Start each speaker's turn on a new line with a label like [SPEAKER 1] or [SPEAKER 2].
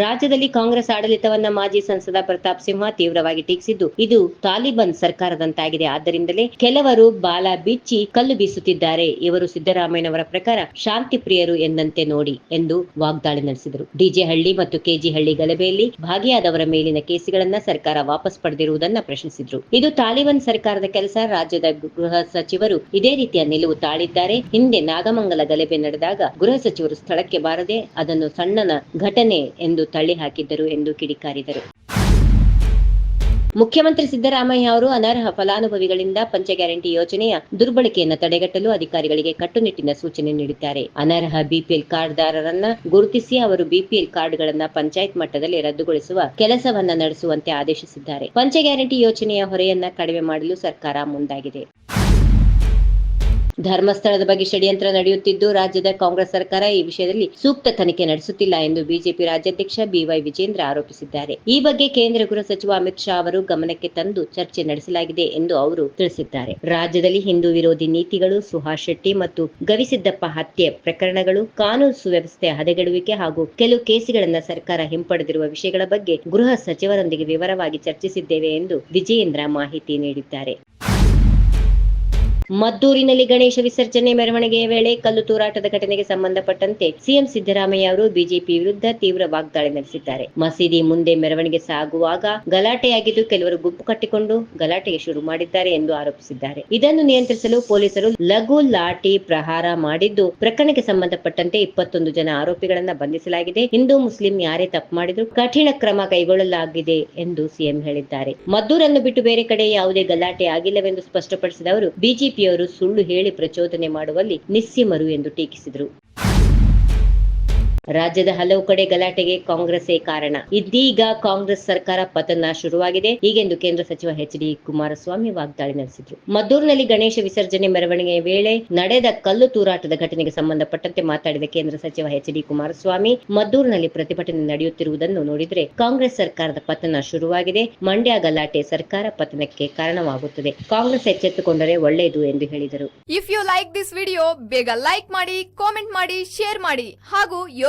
[SPEAKER 1] ರಾಜ್ಯದಲ್ಲಿ ಕಾಂಗ್ರೆಸ್ ಆಡಳಿತವನ್ನ ಮಾಜಿ ಸಂಸದ ಪ್ರತಾಪ್ ಸಿಂಹ ತೀವ್ರವಾಗಿ ಟೀಕಿಸಿದ್ದು, ಇದು ತಾಲಿಬಾನ್ ಸರ್ಕಾರದಂತಾಗಿದೆ. ಆದ್ದರಿಂದಲೇ ಕೆಲವರು ಬಾಲ ಬಿಚ್ಚಿ ಕಲ್ಲು ಬೀಸುತ್ತಿದ್ದಾರೆ. ಇವರು ಸಿದ್ದರಾಮಯ್ಯನವರ ಪ್ರಕಾರ ಶಾಂತಿ ಪ್ರಿಯರು ಎಂದಂತೆ ನೋಡಿ ಎಂದು ವಾಗ್ದಾಳಿ ನಡೆಸಿದರು. ಡಿಜೆ ಹಳ್ಳಿ ಮತ್ತು ಕೆಜಿ ಹಳ್ಳಿ ಗಲಭೆಯಲ್ಲಿ ಭಾಗಿಯಾದವರ ಮೇಲಿನ ಕೇಸುಗಳನ್ನ ಸರ್ಕಾರ ವಾಪಸ್ ಪಡೆದಿರುವುದನ್ನ ಪ್ರಶ್ನಿಸಿದ್ರು. ಇದು ತಾಲಿಬಾನ್ ಸರ್ಕಾರದ ಕೆಲಸ. ರಾಜ್ಯದ ಗೃಹ ಸಚಿವರು ಇದೇ ರೀತಿಯ ನಿಲುವು ತಾಳಿದ್ದಾರೆ. ಹಿಂದೆ ನಾಗಮಂಗಲ ಗಲಭೆ ನಡೆದಾಗ ಗೃಹ ಸಚಿವರು ಸ್ಥಳಕ್ಕೆ ಬಾರದೆ ಅದನ್ನು ಸಣ್ಣನ ಘಟನೆ ಎಂದು ತಳ್ಳಿ ಹಾಕಿದ್ದರು ಎಂದು ಕಿಡಿಕಾರಿದರು. ಮುಖ್ಯಮಂತ್ರಿ ಸಿದ್ದರಾಮಯ್ಯ ಅವರು ಅನರ್ಹ ಫಲಾನುಭವಿಗಳಿಂದ ಪಂಚ ಗ್ಯಾರಂಟಿ ಯೋಜನೆಯ ದುರ್ಬಳಕೆಯನ್ನು ತಡೆಗಟ್ಟಲು ಅಧಿಕಾರಿಗಳಿಗೆ ಕಟ್ಟುನಿಟ್ಟಿನ ಸೂಚನೆ ನೀಡಿದ್ದಾರೆ. ಅನರ್ಹ ಬಿಪಿಎಲ್ ಕಾರ್ಡ್ದಾರರನ್ನ ಗುರುತಿಸಿ ಅವರು ಬಿಪಿಎಲ್ ಕಾರ್ಡ್ಗಳನ್ನು ಪಂಚಾಯತ್ ಮಟ್ಟದಲ್ಲಿ ರದ್ದುಗೊಳಿಸುವ ಕೆಲಸವನ್ನ ನಡೆಸುವಂತೆ ಆದೇಶಿಸಿದ್ದಾರೆ. ಪಂಚ ಗ್ಯಾರಂಟಿ ಯೋಜನೆಯ ಹೊರೆಯನ್ನ ಕಡಿಮೆ ಮಾಡಲು ಸರ್ಕಾರ ಮುಂದಾಗಿದೆ. ಧರ್ಮಸ್ಥಳದ ಬಗ್ಗೆ ಷಡ್ಯಂತ್ರ ನಡೆಯುತ್ತಿದ್ದು, ರಾಜ್ಯದ ಕಾಂಗ್ರೆಸ್ ಸರ್ಕಾರ ಈ ವಿಷಯದಲ್ಲಿ ಸೂಕ್ತ ತನಿಖೆ ನಡೆಸುತ್ತಿಲ್ಲ ಎಂದು ಬಿಜೆಪಿ ರಾಜ್ಯಾಧ್ಯಕ್ಷ ಬಿವೈ ವಿಜೇಂದ್ರ ಆರೋಪಿಸಿದ್ದಾರೆ. ಈ ಬಗ್ಗೆ ಕೇಂದ್ರ ಗೃಹ ಸಚಿವ ಅಮಿತ್ ಶಾ ಅವರು ಗಮನಕ್ಕೆ ತಂದು ಚರ್ಚೆ ನಡೆಸಲಾಗಿದೆ ಎಂದು ಅವರು ತಿಳಿಸಿದ್ದಾರೆ. ರಾಜ್ಯದಲ್ಲಿ ಹಿಂದೂ ವಿರೋಧಿ ನೀತಿಗಳು, ಸುಹಾಸ್ ಶೆಟ್ಟಿ ಮತ್ತು ಗವಿಸಿದ್ದಪ್ಪ ಹತ್ಯೆ ಪ್ರಕರಣಗಳು, ಕಾನೂನು ಸುವ್ಯವಸ್ಥೆ ಹದಗೆಡುವಿಕೆ ಹಾಗೂ ಕೆಲವು ಕೇಸುಗಳನ್ನು ಸರ್ಕಾರ ಹಿಂಪಡೆದಿರುವ ವಿಷಯಗಳ ಬಗ್ಗೆ ಗೃಹ ಸಚಿವರೊಂದಿಗೆ ವಿವರವಾಗಿ ಚರ್ಚಿಸಿದ್ದೇವೆ ಎಂದು ವಿಜಯೇಂದ್ರ ಮಾಹಿತಿ ನೀಡಿದ್ದಾರೆ. ಮದ್ದೂರಿನಲ್ಲಿ ಗಣೇಶ ವಿಸರ್ಜನೆ ಮೆರವಣಿಗೆಯ ವೇಳೆ ಕಲ್ಲು ತೂರಾಟದ ಘಟನೆಗೆ ಸಂಬಂಧಪಟ್ಟಂತೆ ಸಿಎಂ ಸಿದ್ದರಾಮಯ್ಯ ಅವರು ಬಿಜೆಪಿ ವಿರುದ್ಧ ತೀವ್ರ ವಾಗ್ದಾಳಿ ನಡೆಸಿದ್ದಾರೆ. ಮಸೀದಿ ಮುಂದೆ ಮೆರವಣಿಗೆ ಸಾಗುವಾಗ ಗಲಾಟೆಯಾಗಿದ್ದು ಕೆಲವರು ಗುಂಪು ಕಟ್ಟಿಕೊಂಡು ಗಲಾಟೆಗೆ ಶುರು ಮಾಡಿದ್ದಾರೆ ಎಂದು ಆರೋಪಿಸಿದ್ದಾರೆ. ಇದನ್ನು ನಿಯಂತ್ರಿಸಲು ಪೊಲೀಸರು ಲಘು ಲಾಠಿ ಪ್ರಹಾರ ಮಾಡಿದ್ದು, ಪ್ರಕರಣಕ್ಕೆ ಸಂಬಂಧಪಟ್ಟಂತೆ ಇಪ್ಪತ್ತೊಂದು ಜನ ಆರೋಪಿಗಳನ್ನ ಬಂಧಿಸಲಾಗಿದೆ. ಹಿಂದೂ, ಮುಸ್ಲಿಂ ಯಾರೇ ತಪ್ಪು ಮಾಡಿದ್ರು ಕಠಿಣ ಕ್ರಮ ಕೈಗೊಳ್ಳಲಾಗಿದೆ ಎಂದು ಸಿಎಂ ಹೇಳಿದ್ದಾರೆ. ಮದ್ದೂರನ್ನು ಬಿಟ್ಟು ಬೇರೆ ಕಡೆ ಯಾವುದೇ ಗಲಾಟೆ ಆಗಿಲ್ಲವೆಂದು ಸ್ಪಷ್ಟಪಡಿಸಿದ ಅವರು ಬಿಜೆಪಿಯವರು ಸುಳ್ಳು ಹೇಳಿ ಪ್ರಚೋದನೆ ಮಾಡುವಲ್ಲಿ ನಿಸ್ಸೀಮರು ಎಂದು ಟೀಕಿಸಿದರು. ರಾಜ್ಯದ ಹಲವು ಕಡೆ ಗಲಾಟೆಗೆ ಕಾಂಗ್ರೆಸ್ಸೇ ಕಾರಣ. ಇದೀಗ ಕಾಂಗ್ರೆಸ್ ಸರ್ಕಾರ ಪತನ ಶುರುವಾಗಿದೆ. ಹೀಗೆಂದು ಕೇಂದ್ರ ಸಚಿವ ಎಚ್ ಡಿ ಕುಮಾರಸ್ವಾಮಿ ವಾಗ್ದಾಳಿ ನಡೆಸಿದ್ರು. ಮದ್ದೂರಿನಲ್ಲಿ ಗಣೇಶ ವಿಸರ್ಜನೆ ಮೆರವಣಿಗೆಯ ವೇಳೆ ನಡೆದ ಕಲ್ಲು ತೂರಾಟದ ಘಟನೆಗೆ ಸಂಬಂಧಪಟ್ಟಂತೆ ಮಾತಾಡಿದ ಕೇಂದ್ರ ಸಚಿವ ಎಚ್ ಡಿ ಕುಮಾರಸ್ವಾಮಿ, ಮದ್ದೂರಿನಲ್ಲಿ ಪ್ರತಿಭಟನೆ ನಡೆಯುತ್ತಿರುವುದನ್ನು ನೋಡಿದರೆ ಕಾಂಗ್ರೆಸ್ ಸರ್ಕಾರದ ಪತನ ಶುರುವಾಗಿದೆ. ಮಂಡ್ಯ ಗಲಾಟೆ ಸರ್ಕಾರ ಪತನಕ್ಕೆ ಕಾರಣವಾಗುತ್ತದೆ. ಕಾಂಗ್ರೆಸ್ ಎಚ್ಚೆತ್ತುಕೊಂಡರೆ ಒಳ್ಳೆಯದು ಎಂದು ಹೇಳಿದರು.
[SPEAKER 2] If you like this video ಬೇಗ ಲೈಕ್ ಮಾಡಿ ಕಾಮೆಂಟ್ ಮಾಡಿ ಶೇರ್ ಮಾಡಿ ಹಾಗೂ